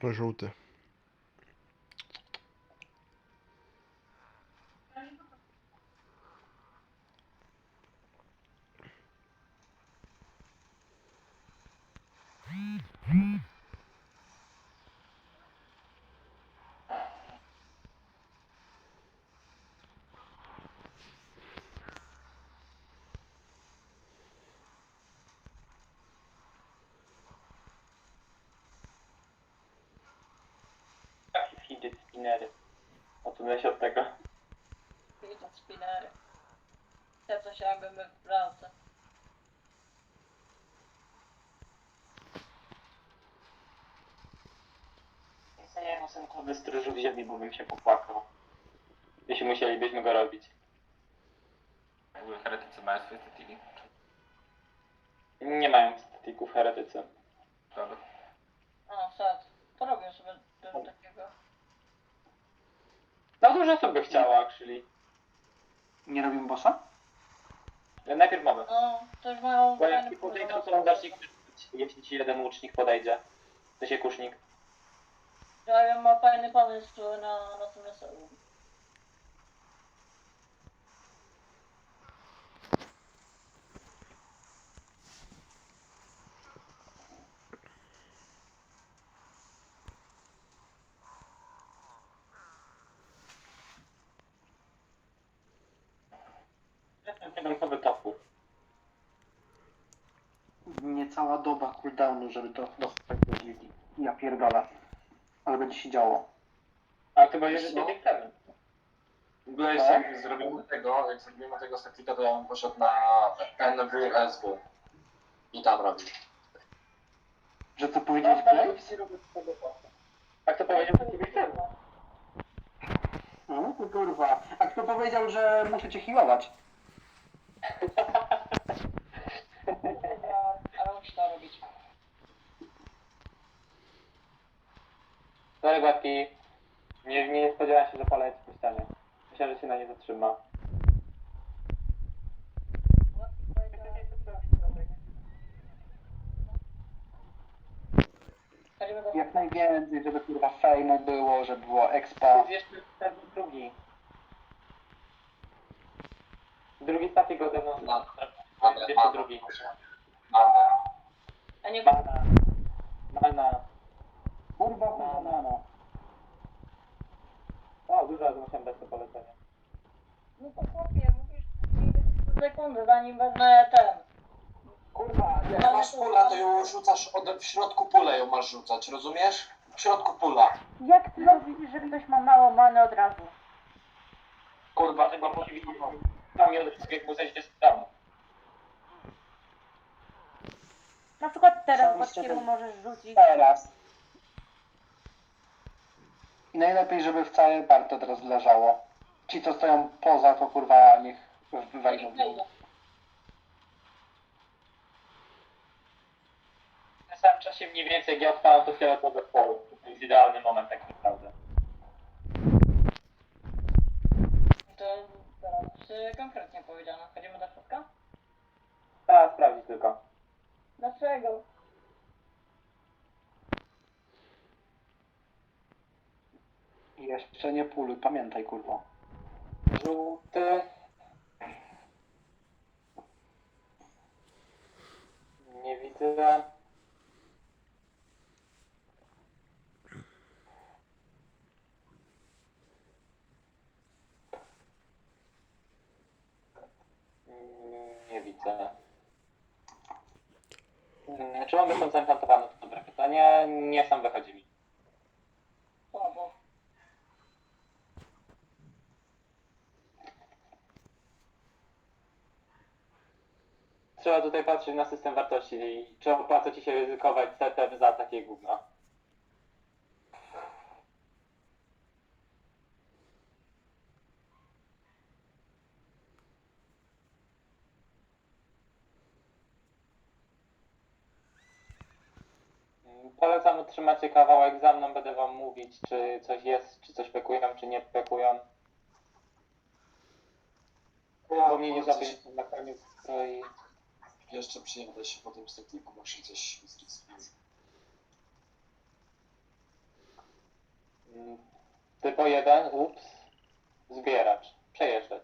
To żółty. Taki fidget spinnery. Odsunę się od tego. Widzę spinnery. Te co się jakby my w pralce. Nie, no synkowy stróżu wzięli, bo bym się popłakał. Jeśli musielibyśmy go robić. W ogóle heretycy mają swoje statiki. Nie mają statików heretycy. Prawda? A, sad. To robię sobie dużo takiego. No dużo osób by chciało, actually. Nie robimy bossa? Ale najpierw mamy. No, to już mają Bo jak ci podejdą, to on zacznie krzyczeć, jeśli ci jeden łucznik podejdzie. To się kusznik. Ja ma fajny pomysł na, na tym. Jestem siedemkowy topór. Niecała doba cooldownu, żeby to dostać do gildii. Ja pierdolę. Będzie się działo. A to będzie, że No. nie chcemy. W ogóle Tak? jak zrobimy tego, jak zrobimy tego statika, to ja bym poszedł na NWSW. I tam robić. Że co powiedziałeś play? Tak to powiedział to ciebie chcemy. No to kurwa. A kto powiedział, że muszę cię healować? Ale musi to robić. Sorry Gładki. Nie, nie spodziewałem się, że poleci po ścianie. Myślałem, że się na nie zatrzyma. Jak najwięcej, żeby kurwa fejmu było, żeby było expa. Jeszcze ten drugi. Drugi statek ode mną. No. Jeszcze drugi. A nie... Mana. Mana. Kurwa, kurwa, no, no. O, dużo razy musiałem dać to polecenie. No to chłopie, mówisz sekundy, zanim wezmę ten. Kurwa, Jak masz pula, to ją rzucasz od, w środku pulę ją masz rzucać, rozumiesz? W środku pula. Jak ty robisz, że ktoś ma mało many od razu? Kurwa, tego widzieć. Tam wszystkiego muszę się tam. Na przykład teraz właściwie sobie- możesz rzucić. Teraz. I najlepiej, żeby w całej partii teraz leżało. Ci, co stoją poza, to kurwa niech wejdą. w tym samym czasie mniej więcej jak ja odpalam to fioletowe polu. To jest idealny moment tak naprawdę. To teraz y, konkretnie powiedziane. Chodzimy do środka? Trzeba sprawdzić tylko. Dlaczego? I Jeszcze nie puluj, pamiętaj kurwa. Żółty. Nie widzę. Nie widzę. Mm, Czy mamy koncentrowane? To dobre pytanie. Nie sam wychodzi mi. Trzeba tutaj patrzeć na system wartości i czy opłaca ci się ryzykować setem za takie gówno. Polecam utrzymać się kawałek za mną, będę wam mówić, czy coś jest, czy coś pekują, czy nie pekują. Bo mnie nie na koniec i Jeszcze przyjadę się po tym statiku, muszę coś zrecytować. Typo 1, ups, zbieracz, przejeżdżać.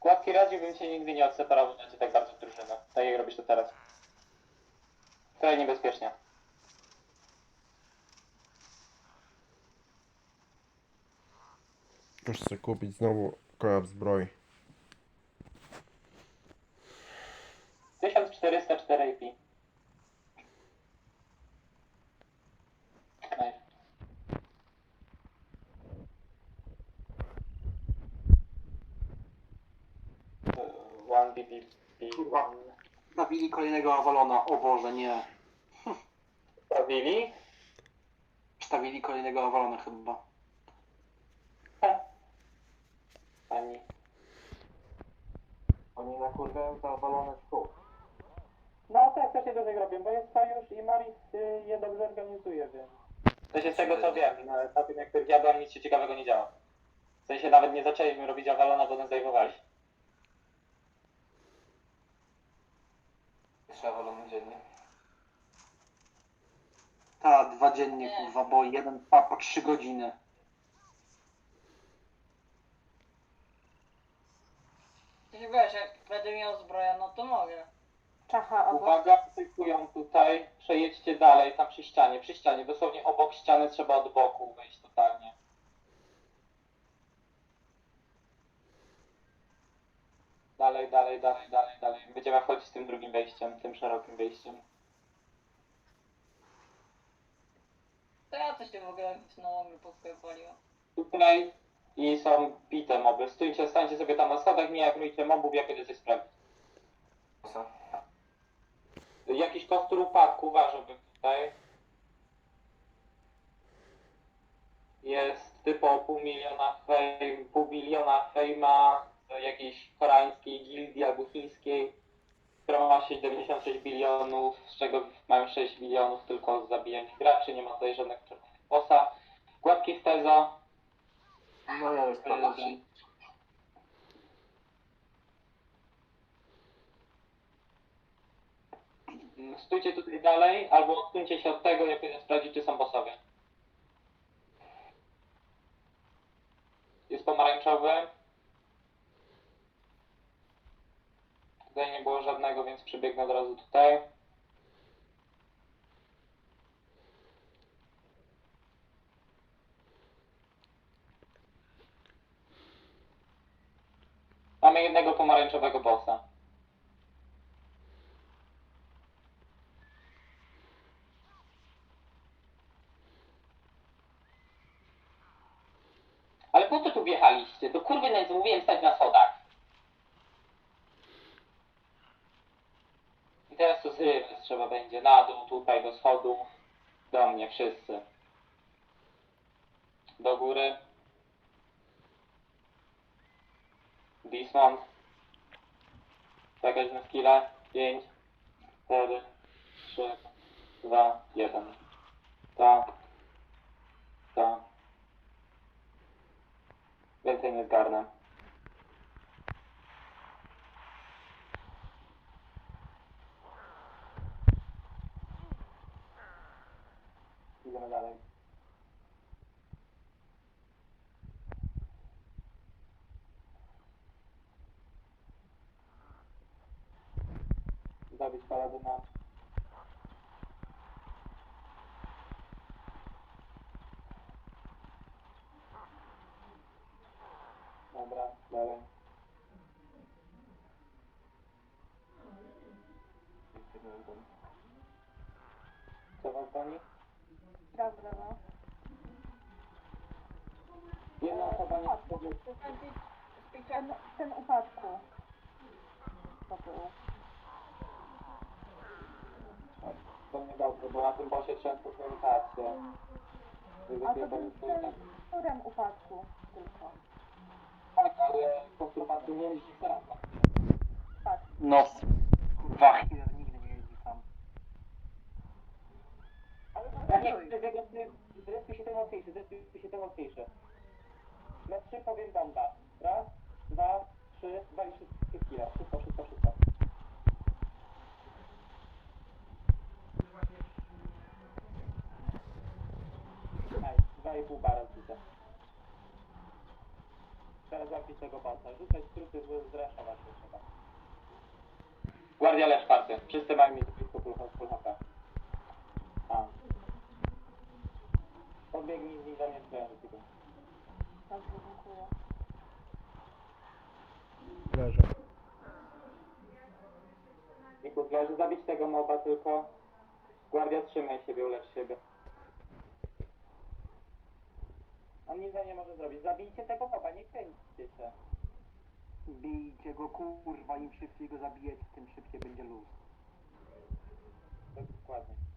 Kładki radziłbym się nigdy nie odseparować tak bardzo od drużyny. Tak jak robisz to teraz. Wcale niebezpiecznie. Muszę sobie kupić znowu kołab zbroi. 1404 IP. One BB. Kurwa. Zabili kolejnego Avalona, o Boże, nie. Sprawili? Wstawili kolejnego Avalona chyba. Pani. Oni nakurwiają te Avalony w kół. No tak, też się do tego robią, bo jest sojusz i Maris y, je dobrze organizuje, więc... To się z tego co wiem, no, na tym jak to jadłem nic się ciekawego nie działa. W sensie nawet nie zaczęliśmy robić Avalona, bo nas zajmowali. Trzy Avalony dziennie. Ta, dwa dziennie, Nie. kurwa, bo jeden trwa po trzy godziny. Ty wiesz, jak będę miał zbroję, no to mogę. Czacha obok. Uwaga, cykują tutaj, przejedźcie dalej, tam przy ścianie, przy ścianie, dosłownie obok ściany trzeba od boku wejść totalnie. Dalej, dalej, dalej, dalej, dalej. Będziemy wchodzić tym drugim wejściem, tym szerokim wejściem. To ja coś tu w ogóle znowu mi podkę. Tutaj i są bite moby. Stójcie, stańcie sobie tam na schodach, nie agnujcie mobów, jak kiedy coś sprawdzić. Jakiś kostur upadku, uważałbym tutaj. Jest typo pół miliona fame, pół biliona fejma z jakiejś koreańskiej gildii albo chińskiej, która ma 76 bilionów, z czego mają 6 bilionów tylko z zabijanych graczy, nie ma tutaj żadnego czerwonego bossa. Gładki stezo, No ja już Jeden. Mm, Stójcie tutaj dalej, albo odsuńcie się od tego, jak będę sprawdzić, czy są bossowie. Jest pomarańczowy. Tutaj nie było żadnego, więc przebiegnę od razu tutaj. Mamy jednego pomarańczowego bossa. Ale po co tu wjechaliście? To kurwy nędzy, mówiłem stać na schodach. I teraz to zrywać trzeba będzie. Na dół, tutaj, do schodów. Do mnie, wszyscy. Do góry. Dismount. Czekać na skilla. 5, 4, 3, 2, 1. To. To. Więcej nie zgarnę. Idziemy dalej. Zabić paladyna. Dobra, dalej. Co was goni? Dobra, no. Jedna osoba nie wchodzi. Ten, ten upadku. To był. To nie dobrze, bo na tym bosie często komunikację. A to był ten którym upadku tylko. Tak, ale konstrumacji nie jeździ teraz. Tak. No, kurwa, Hitler nigdy nie jeździ tam. Zrespił się ten łatwiejszy, zrespił się ten łatwiejszy. Na trzy powiem bomba. Raz, dwa, trzy, dwa i wszystkie skille. Wszystko, wszystko, wszystko. 2,5 bara rzucę. Teraz zapisz tego pasa. Rzucać trupy, z- zraszować się trzeba. Guardia lecz czwarty. Wszyscy mają blisko full, full HP. A. Podbiegnij z nim do mnie z tylko. Dobrze, dziękuję. Leżę. Nikus, leży zabić tego moba tylko. Guardia trzymaj siebie, ulecz siebie. On nic za nie może zrobić. Zabijcie tego moba, nie kręćcie się. Bijcie go kurwa, im szybciej go zabijecie, tym szybciej będzie luz. Tak, dokładnie.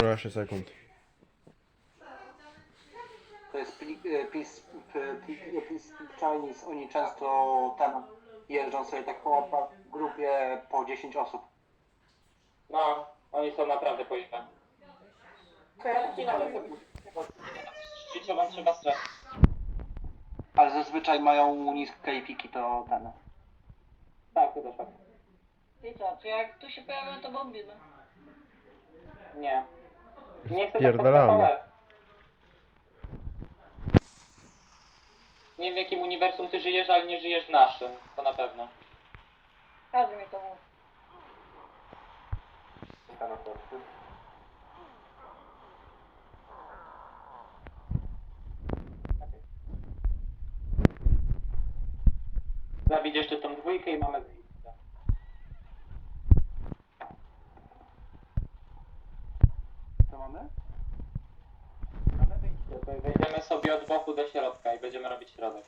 12 sekund. To jest pli- e, pis, p- pli- pis Chinese, oni często tam jeżdżą sobie tak po w grupie po 10 osób. No, oni są naprawdę pojechani. Życie wam trzeba strasznie. Ale zazwyczaj mają niskie piki, to ten. Tak, to też fakt. I co, to jak tu się pojawią, to bombimy. Nie. Nie chcę tak Spierdalamy. Nie wiem w jakim uniwersum ty żyjesz, ale nie żyjesz w naszym. To na pewno. Każdy mi to mówi. Zabić jeszcze tą dwójkę i mamy wyjście. Co mamy? Mamy wyjście. To wejdziemy sobie od boku do środka i będziemy robić środek.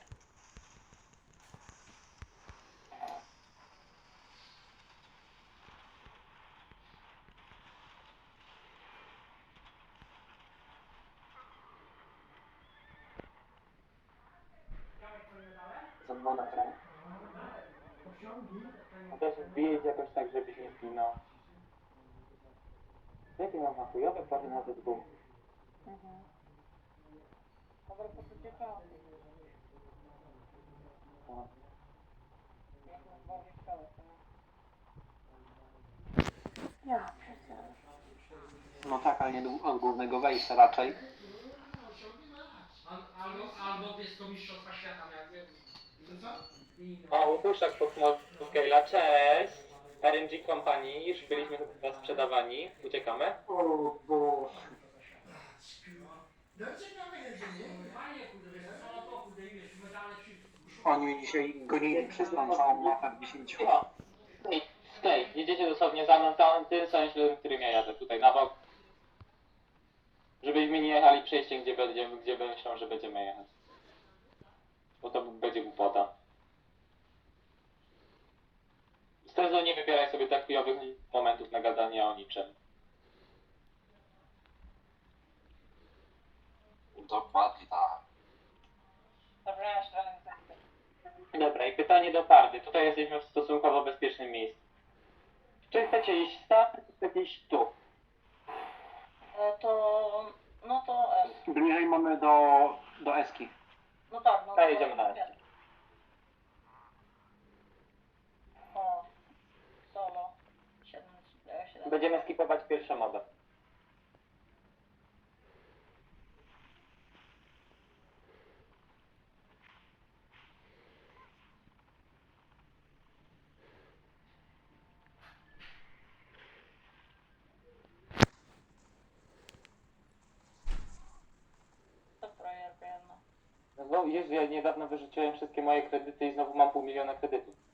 Za dwa na kraj. A też wbijeć jakoś tak, żebyś nie zginął. Jakie mam ma chujowe pory na Z2? Mhm. Dobra, po co ciekawe. No. Jak nas bardziej szkoły, to nie. Nie ma przecież. No tak, ale nie od głównego wejścia raczej. Albo, albo blisko mistrzostwa świata Co? O, po Gale'a, cześć! RNG Company, już byliśmy chyba sprzedawani. Uciekamy? O Boże. I. Oni mnie dzisiaj gonili przez tą całą mapę w 10 Cicho! Sklej, sklej, jedziecie dosłownie za mną, tam tym samym śladem, którym ja jadę, tutaj na bok. Żebyśmy nie jechali przejściem, gdzie będziemy, gdzie myślą, że będziemy jechać. Bo to będzie głupota. Strezo nie wybieraj sobie tak chujowych momentów na gadanie o niczym. Dokładnie tak. Dobra, ja tak. Dobra, i pytanie do Pardy. Tutaj jesteśmy w stosunkowo bezpiecznym miejscu. Czy chcecie iść tam, czy chcecie iść tu? E, to... No to S. Bliżej mamy do, do Eski. No tak, no To jedziemy na S. O. Solo. 7, 7. Będziemy skipować pierwsze jedna. No Jezu, ja niedawno wyrzuciłem wszystkie moje kredyty i znowu mam pół miliona kredytów.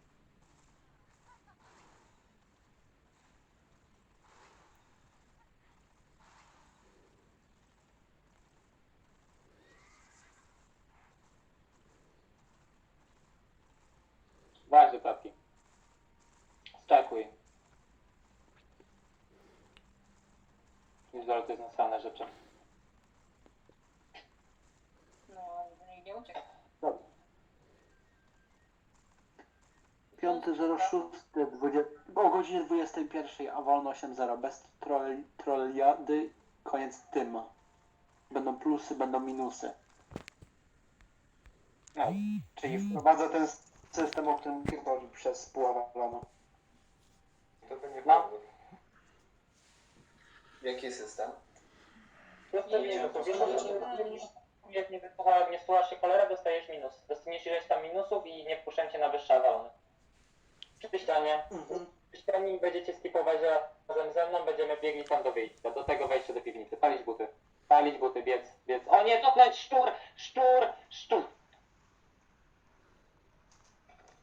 Nasrane rzeczy. No, nikt nie uciekł. Dobrze. 5.06, 20, o godzinie 21, a wolno 8.0, bez trolliady, koniec tym. Będą plusy, będą minusy. No. Czyli wprowadzę ten system, o którym pierdoli przez planu. To by nie No. Jaki system? Proste Nie, minus. to Wiesz, to- że jak nie, wypucha- nie spływasz się cholera, dostajesz minus. Dostaniesz ileś tam minusów i nie wpuszczę cię na wyższe awalony. Przy ścianie. Przy ścianie będziecie skipować razem ze mną, będziemy biegli tam do wyjścia. Do tego wejścia do piwnicy. Palić buty. Palić buty, biec, biec. O nie, to ten szczur, szczur, szczur.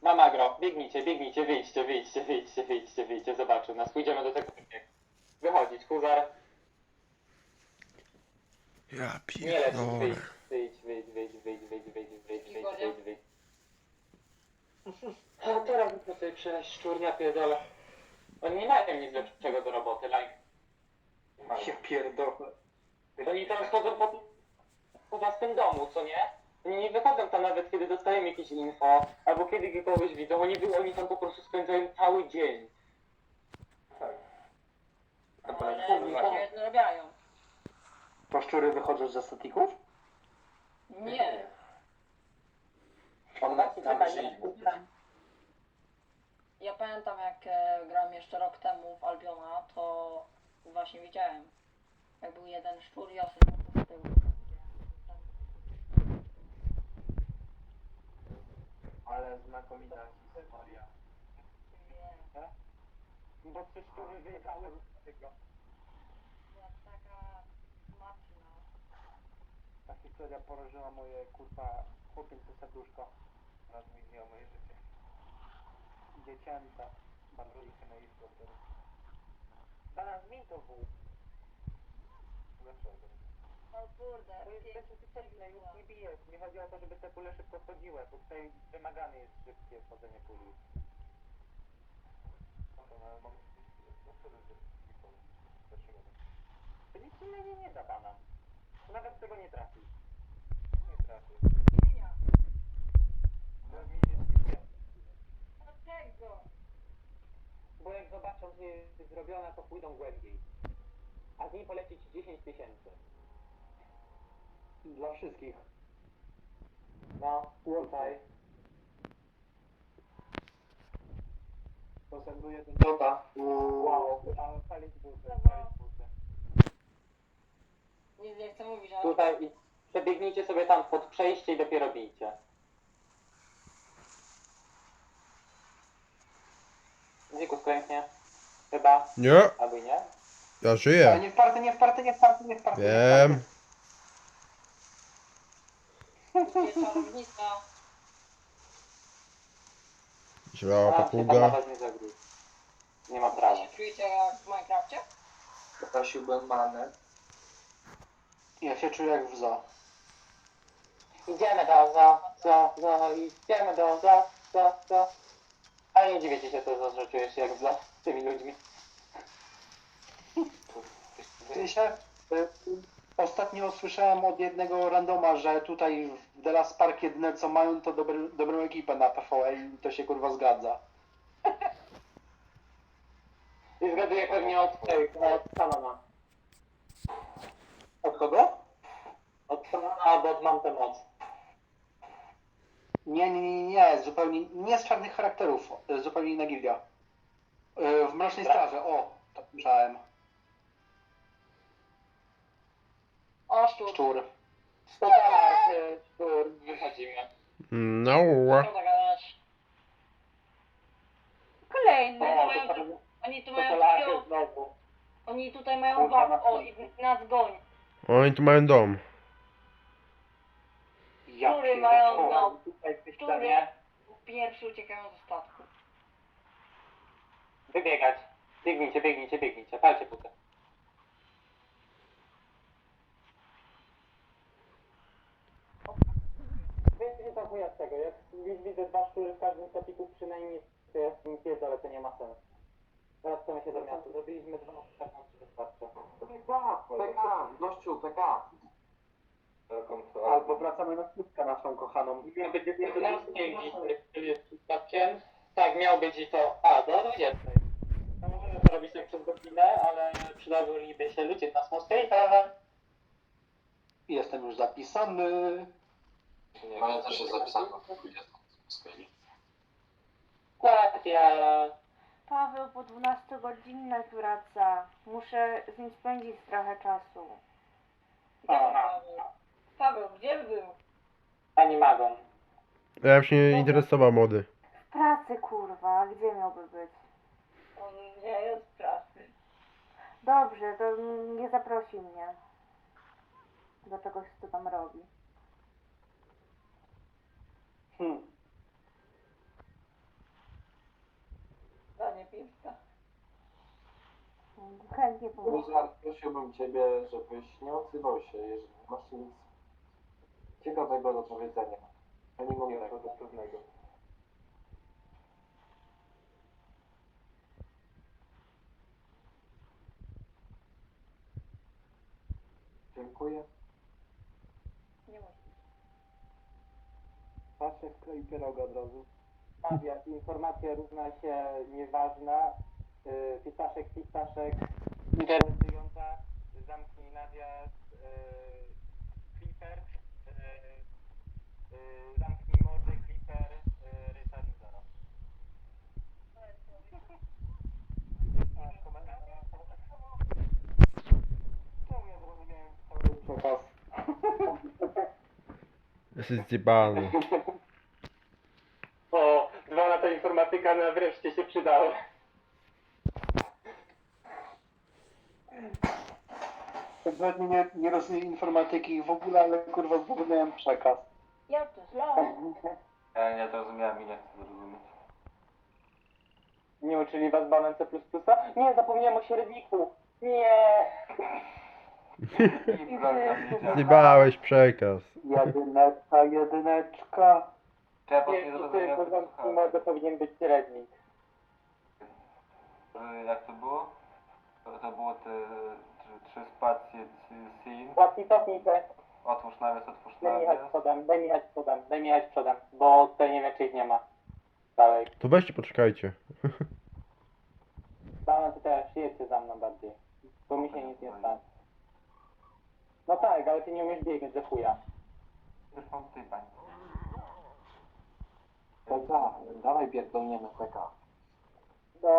Mam agro. Biegnijcie, biegnijcie, wyjdźcie, wyjdźcie, wyjdźcie, wyjdźcie, wyjdźcie. Zobaczył nas. Pójdziemy do tego biegu. Wychodzić, huzar. Ja Nie leć, pierdolę. wyjdź, wyjdź, wyjdź, wyjdź, wyjdź, wyjdź, wyjdź, wyjdź, wyjdź, wyjdź, wyjdź. A teraz muszę sobie przeleść szczurnia pierdolę. Oni nie mają nic lepszego do roboty, like. Ja pierdolę. Oni tam schodzą po, po własnym domu, co nie? Oni nie wychodzą tam nawet, kiedy dostają jakieś info, albo kiedy kogoś widzą. Oni, oni tam po prostu spędzają cały dzień. Ale ludzie zarabiają. Paszczury wychodzą ze statików? Nie. On na, na myśli. Ja pamiętam jak e, grałem jeszcze rok temu w Albiona, to właśnie widziałem. Jak był jeden szczur i osób z tyłu. Ale znakomita historia. Bo trzy szczury wyjechały z tego. Historia porażyła moje kurwa chłopięce serduszko. Zmieniło moje życie. Dziecięta. Bardzo liczę na izbę wtedy. Zaraz mi to wół. Dlaczego? O kurde, To jest bezsensowne, już nie bijesz. Nie chodzi o to, żeby te kule szybko wchodziły, bo tutaj wymagane jest szybkie wchodzenie kuli. To nic innego nie da banan. Nawet tego nie trafi. Nie trafi. Świnia. Bo mi się skipuje. Dlaczego? Bo jak zobaczą, że jest zrobiona, to pójdą głębiej. A z niej poleci ci 10 tysięcy. Dla wszystkich. No, tutaj. Posęduje ten Dobra. Wow, a palić buty, palić buty. Nic nie chcę mówić, ale... Tutaj i przebiegnijcie sobie tam pod przejście i dopiero bijcie. Dziku sklęknie. Chyba. Nie, Albo i nie. ja Ale żyję. nie wparty, nie wparty, nie wparty, nie wparty. nie Wiem. Czarownica? Zielała A, się tam papuga. nie ma prawa. się czujecie jak w Minecrafcie? Poprosiłbym manę. Ja się czuję jak w zoo. Idziemy do za, za, za, idziemy do za, za, za. Ale nie dziwię ci się to, że czujesz się jak w za z tymi ludźmi. Ty się, y, ostatnio słyszałem od jednego randoma, że tutaj w The Last Park jedyne co mają to dobry, dobrą ekipę na PvE i to się kurwa zgadza. I zgaduję pewnie od tej, od Kanona. Od kogo? Od Mam tę moc. Nie, nie, nie, nie, zupełnie, nie z czarnych charakterów, y, zupełnie inna gildia. Y, W Mrocznej Straży, o, tak słyszałem. O, szczur. Szczur. Stotarty, tur, wychodzimy. No. Kolejny. O, mają- to Oni tu mają takiego... Oni tutaj mają wap... O, i nas goni. Oni tu mają dom. Ja Szczury mają dom. Tutaj w pierwszy uciekają ze statku. Wybiegać. Biegnijcie, biegnijcie, biegnijcie. Palcie buty. Chuja z tego, jak już widzę dwa szczury w każdym topiku przynajmniej, to ja z tym pierdolę, to nie ma sensu. Wracamy się do miasta, zrobiliśmy dwa, tak nam się wystarczy. PK, gościu, PK. Albo wracamy na skutkę naszą kochaną. Miał być 11 z przypadkiem. Tak, miał być i to. A, do 20. No możemy to robić sobie przez godzinę, ale przydałby się ludzie na Smoscape'a. Jestem już zapisany. No ja też jest zapisany w 20 z kolei. Niestety, ale... Paweł po 12 godzinach wraca. Muszę z nim spędzić trochę czasu. Paweł, gdzie był? Animagon. Ja bym się nie interesował mody. W pracy kurwa, gdzie miałby być? On nie jest w pracy. Dobrze, to nie zaprosi mnie. Do czegoś, co tam robi. Hmm. Danie piwka. Chętnie pomogę. Prosiłbym Ciebie, żebyś nie odzywał się, jeżeli masz nic ciekawego do powiedzenia. Ja nie mówię tego pewnego. Dziękuję. Nie musisz. Patrzę w klej pieroga od razu. Nadia, informacja równa się nieważna. Yy, pistaszek, pistaszek. Interesująca. Zamknij Nadia. Yy, Clipper. Yy, zamknij mordę, Clipper. Yy, Ryszard zero. Czemu ja zrozumiałem cały przekaz? Jesteś zjebany. O, dwa lata informatyka na wreszcie się przydały. Kompletnie nie, nie rozumiem informatyki w ogóle, ale kurwa zrozumiałem przekaz. Jak to źle? Ja nie zrozumiałem i nie chcę zrozumieć. Nie uczyli was banan C++? Nie, zapomniałem o średniku. Nie! I program wiedziałem. Zjebałeś przekaz. Jedyneczka, jedyneczka. Ja po Nie, prostu nie tutaj zrozumiałem, co zamknij słuchałem. mordę powinien być średnik. Jak to było? To, to było te trzy, trzy spacje c- sin. Cofnij, cofnij się. Otwórz nawias, otwórz Daj mi jechać nawias. przodem, daj mi jechać przodem, daj mi jechać przodem, bo tutaj nie wiem czy ich nie ma. Dalej. To weźcie, poczekajcie. Banan, ty teraz przyjedźcie za mną bardziej. Bo mi się nic nie stanie. No tak, ale ty nie umiesz biegać ze chuja. Już mam tutaj pań. PK, dawaj pierdolniemy PK. No,